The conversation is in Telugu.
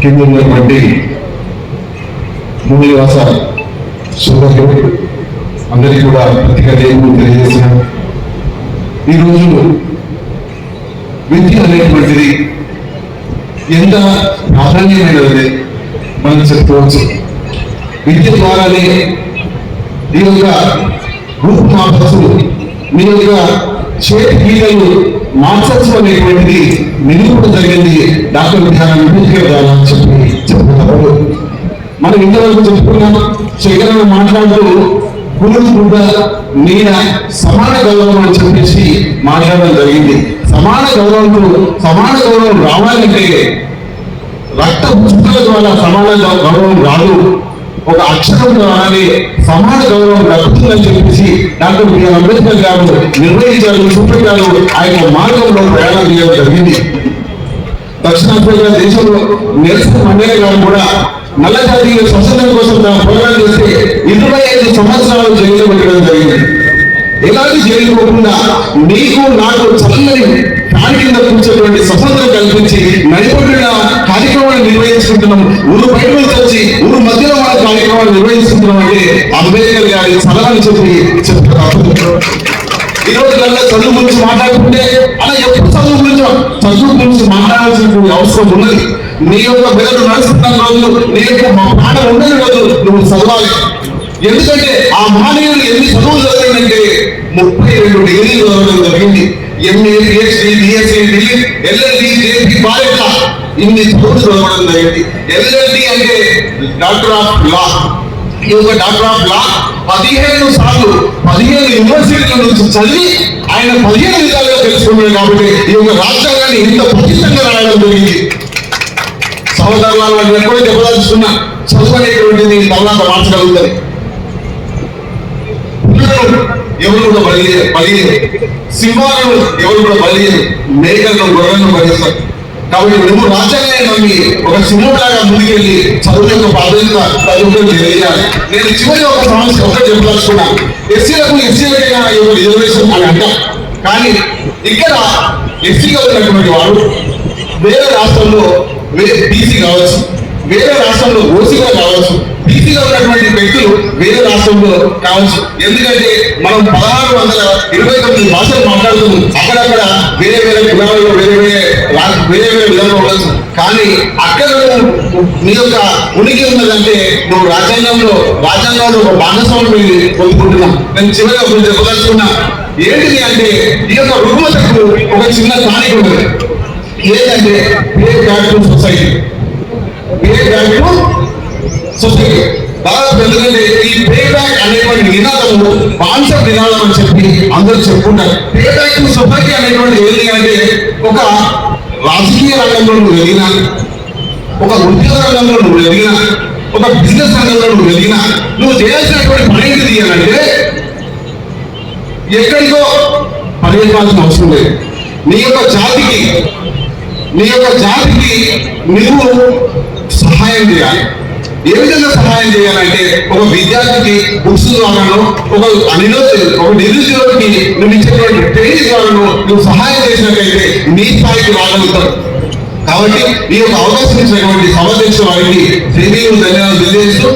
కింద ఉన్నటువంటి మూలివాస సోదరులు అందరికీ కూడా ప్రతిగా దేవుడు తెలియజేస్తున్నాను ఈరోజు విద్య అనేటువంటిది ఎంత ప్రాధాన్యమైనది మనం చెప్పుకోవచ్చు. విద్య ద్వారానే ఈ యొక్క గ్రూప్ మార్క్స్ మీ యొక్క చేతి గీతలు మార్చచ్చు అనేటువంటిది నిరూపణ జరిగింది. డాక్టర్ విధానం అంబేద్కర్ అని చెప్పి చెప్తున్నారు మనం ఇంతవరకు చెప్పుకున్నాం. శేఖరణ మాట్లాడుతూ గురువు గుడ్డ నీడ సమాన గౌరవం అని చెప్పేసి మాట్లాడడం జరిగింది. సమాన గౌరవంతో సమాన గౌరవం రావాలంటే రక్త పుస్తకాల ద్వారా సమాన గౌరవం రాదు. ఒక అక్షరం ద్వారానే సమాజ గౌరవం దక్కుతుందని చెప్పేసి డాక్టర్ బిఆర్ అంబేద్కర్ గారు నిర్వహించారు చూపెట్టారు ఆయన మార్గంలో ప్రయాణం చేయడం జరిగింది. దక్షిణాఫ్రికా దేశంలో నెల్సన్ మండేలా గారు కూడా నల్ల జాతీయ స్వతంత్రం కోసం తన పోరాటం చేస్తే ఇరవై ఐదు సంవత్సరాలు జైలు పెట్టడం జరిగింది. ఎలాంటి జైలు పోకుండా నీకు నాకు చల్లని ఫ్యాన్ కింద కూర్చోటువంటి స్వతంత్రం కల్పించి నడిపడిన కార్యక్రమాన్ని నిర్వహించుకుంటున్నాం. ఊరు బయట వచ్చి ఊరు కార్యక్రమాలు నిర్వహిస్తున్నాం అంటే అంబేద్కర్ గారి సలహాని చెప్పి చెప్తారు ఈ రోజు కల్లా చదువు గురించి మాట్లాడుకుంటే అలా ఎప్పుడు చదువు గురించి చదువు గురించి మాట్లాడాల్సినటువంటి అవసరం ఉన్నది. నీ యొక్క బిడ్డలు నడుస్తున్న రోజులు నీ యొక్క మాట ఉండని రోజు నువ్వు చదవాలి. ఎందుకంటే ఆ మహనీయులు ఎన్ని చదువులు చదివిందంటే ముప్పై రెండు డిగ్రీలు చదవడం జరిగింది. MA PhD BSc Delhi LLD JP బాలిక ఇన్ని స్కూల్స్ చదవడం జరిగింది. ఎల్ఎల్డి అంటే డాక్టర్ ఆఫ్ లా. ఈ యొక్క డాక్టర్ ఆఫ్ లా పదిహేను సార్లు పదిహేను యూనివర్సిటీల నుంచి చదివి ఆయన పదిహేను విధాలుగా తెలుసుకున్నాడు కాబట్టి ఈ యొక్క రాజ్యాంగాన్ని ఇంత పటిష్టంగా రాయడం జరిగింది. సహోదరులను వాళ్ళు ఎప్పుడో దెబ్బదాచుకున్నా చదువు అనేటువంటిది తర్వాత మార్చగలుగుతుంది. ఎవరు కూడా బలి బలి సింహాలను ఎవరు కూడా బలి మేకలను గొర్రెలను భరిస్తారు కాబట్టి రెండు రాజ్యాలే నమ్మి ఒక సింహంలాగా ముందుకెళ్ళి చదువు యొక్క ప్రాధాన్యత చదువుకు తెలియాలి నేను చివరి ఒక సమస్య ఒకటి చెప్పదలుచుకున్నా. ఎస్సీలకు ఎస్సీలకైనా రిజర్వేషన్ అని అంటాం. కానీ ఇక్కడ ఎస్సీగా ఉన్నటువంటి వాడు వేరే రాష్ట్రంలో బీసీ కావచ్చు. వేరే రాష్ట్రంలో ఓసీగా కావచ్చు బీసీగా ఉన్నటువంటి వ్యక్తులు వేరే రాష్ట్రంలో కావచ్చు. ఎందుకంటే మనం పదహారు వందల ఇరవై తొమ్మిది భాషలు మాట్లాడుతూ అక్కడక్కడ వేరే వేరే కులాలలో వేరే వేరే వేరే వేరే విధంగా ఉండొచ్చు. కానీ అక్కడ నీ యొక్క ఉనికి ఉన్నదంటే నువ్వు రాజ్యాంగంలో రాజ్యాంగంలో ఒక భాగస్వామి పొందుకుంటున్నావు. నేను చివరిగా ఒకటి చెప్పదలుచుకున్నా. ఏంటిది అంటే ఈ యొక్క రుగ్మతకు ఒక చిన్న స్థానిక ఉంటుంది. ఏంటంటే pay back to society. Pay back to society దాదాపు ఎందుకంటే ఈ పే బ్యాక్ అనేటువంటి నినాదము కాన్సెప్ట్ నినాదం అని చెప్పి అందరూ చెప్పుకుంటారు పే బ్యాక్ టు సొసైటీ అనేటువంటి ఏంటి అంటే ఒక రాజకీయ రంగంలో నువ్వు ఎదిగినా ఒక ఉద్యోగ రంగంలో నువ్వు ఎదిగినా ఒక బిజినెస్ రంగంలో నువ్వు ఎదిగినా నువ్వు చేయాల్సినటువంటి పని ఏంటిది అని అంటే ఎక్కడికో పరిగెత్తాల్సిన అవసరం లేదు నీ యొక్క జాతికి నీ యొక్క జాతికి నువ్వు సహాయం చేయాలి. ఏ విధంగా సహాయం చేయాలంటే ఒక విద్యార్థికి బుక్స్ ద్వారానో ఒక నిరుద్యోగి ఒక నిరుద్యోగికి నువ్వు ఇచ్చేటువంటి ట్రైనింగ్ ద్వారానో నువ్వు సహాయం చేసినట్లయితే నీ స్థాయికి రాగలుగుతావు. కాబట్టి ఈ యొక్క అవకాశం ఇచ్చినటువంటి సమావేశం వారికి ధన్యవాదాలు తెలియజేస్తూ